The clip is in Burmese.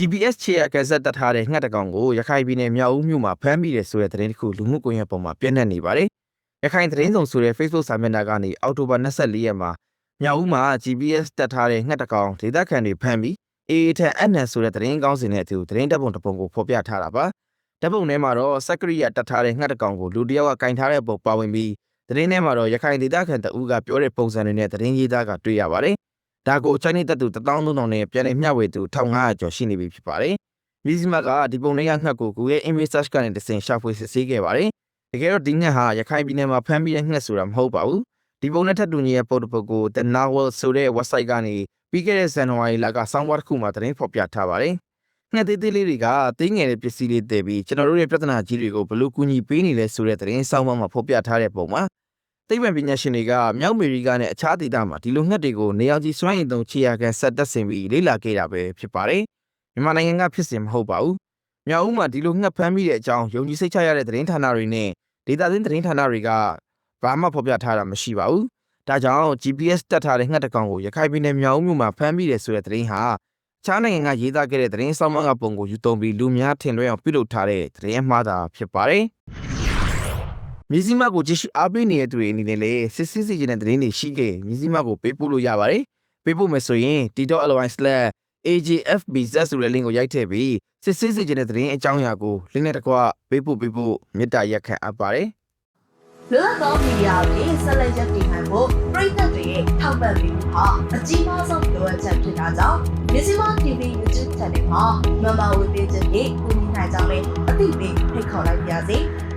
GPS ချေရကက်ဆက်တက်ထားတဲ့ငှက်တစ်ကောင်ကိုရခိုင်ပြည်နယ်မြောက်ဦးမြို့မှာဖမ်းမိတယ်ဆိုတဲ့သတင်းတစ်ခုလူမှုကွန်ရက်ပေါ်မှာပြန့်နှံ့နေပါတယ်။ရခိုင်သတင်းဆောင်ဆိုတဲ့ Facebook စာမျက်နှာကနေအောက်တိုဘာ24ရက်မှာမြောက်ဦးမှာ GPS တက်ထားတဲ့ငှက်တစ်ကောင်ဒေသခံတွေဖမ်းပြီးအေးထက်အနန်ဆိုတဲ့သတင်းကောင်းစင်နဲ့အတူသတင်းတပ်ပုံတစ်ပုံကိုဖော်ပြထားတာပါ။တပ်ပုံထဲမှာတော့စက်ကရိယာတက်ထားတဲ့ငှက်တစ်ကောင်ကိုလူတစ်ယောက်ကကင်ထားတဲ့ပုံပါဝင်ပြီးသတင်းထဲမှာတော့ရခိုင်ဒေသခံတအူးကပြောတဲ့ပုံစံတွေနဲ့သတင်းရေးသားကတွေ့ရပါတယ်။ ဒါကိုချိုင်းနေတက်သူ13000နဲ့ပြန်လည်မျှဝေသူ1500ကျော်ရှိနေပြီဖြစ်ပါတယ်။မြစည်းမကဒီပုံလေးကငှက်ကို Google Image Search ကနေတဆင်ရှာဖွေစစ်ဆေးခဲ့ပါတယ်။တကယ်တော့ဒီငှက်ဟာရခိုင်ပြည်နယ်မှာဖမ်းပြီးတဲ့ငှက်ဆိုတာမဟုတ်ပါဘူး။ဒီပုံနဲ့ထပ်တူညီတဲ့ပုံတစ်ပုဒ်ကို The Nawal ဆိုတဲ့ website ကနေပြီးခဲ့တဲ့ဇန်နဝါရီလကစောင်းပွားတစ်ခုမှာသတင်းဖော်ပြထားပါတယ်။ငှက်သေးသေးလေးတွေကတင်းငယ်တဲ့ပစ္စည်းလေးတည်ပြီးကျွန်တော်တို့ရဲ့ပြဿနာကြီးတွေကိုဘလို့ကူညီပေးနေလဲဆိုတဲ့သတင်းစောင်းပွားမှာဖော်ပြထားတဲ့ပုံမှာ သိပ္ပံပညာရှင်တွေကမြောက်အမေရိကနဲ့အခြားဒေသမှာဒီလိုငှက်တွေကိုနေအောင်ကြီးစွမ်းရည်သုံးခြေရာခံဆက်တက်ဆင်ပြီးလေ့လာခဲ့တာပဲဖြစ်ပါတယ်။မြန်မာနိုင်ငံကဖြစ်စဉ်မဟုတ်ပါဘူး။မြောက်ဦးမှာဒီလိုငှက်ဖမ်းမိတဲ့အကြောင်းယုံကြည်စိတ်ချရတဲ့သတင်းဌာနတွေနဲ့ဒေတာသင်းသတင်းဌာနတွေကဘာမှဖော်ပြထားတာမရှိပါဘူး။ဒါကြောင့် GPS တက်ထားတဲ့ငှက်တစ်ကောင်ကိုရခိုင်ပြည်နယ်မြောက်ဦးမြို့မှာဖမ်းမိတယ်ဆိုတဲ့သတင်းဟာချားနိုင်ငံကရေးသားခဲ့တဲ့သတင်းဆောင်မကပုံကိုယူသုံးပြီးလူများထင်လွဲအောင်ပြုလုပ်ထားတဲ့သတင်းမှားတာဖြစ်ပါတယ်။ မြစည်းမကိုကြည့်ရှုအားပေးနေတဲ့သူတွေအနေနဲ့လည်းစစ်စစ်စီကျင်တဲ့သတင်းတွေရှိခဲ့မြစည်းမကိုပေးပို့လို့ရပါတယ်။ပေးပို့မယ်ဆိုရင် t.ly/agfbz ဆိုတဲ့ link ကိုရိုက်ထည့်ပြီးစစ်စစ်စီကျင်တဲ့သတင်းအကြောင်းအရာကို link နဲ့တကွပေးပို့ပေးဖို့မေတ္တာရက်ခံအပ်ပါတယ်။လွတ်လပ်သောမီဒီယာတွေဆက်လက်ရပ်တည်နိုင်ဖို့ပြည်သက်တွေရဲ့ထောက်ပံ့ပေးမှုဟာအကြီးမားဆုံးလိုအပ်ချက်ဖြစ်တာကြောင့်မြစီမ TV YouTube Channel မှာမမဝေပေးခြင်းဖြင့်ကူညီနိုင်ကြောင်းလည်းအသိပေးဖိတ်ခေါ်လိုက်ပါရစေ။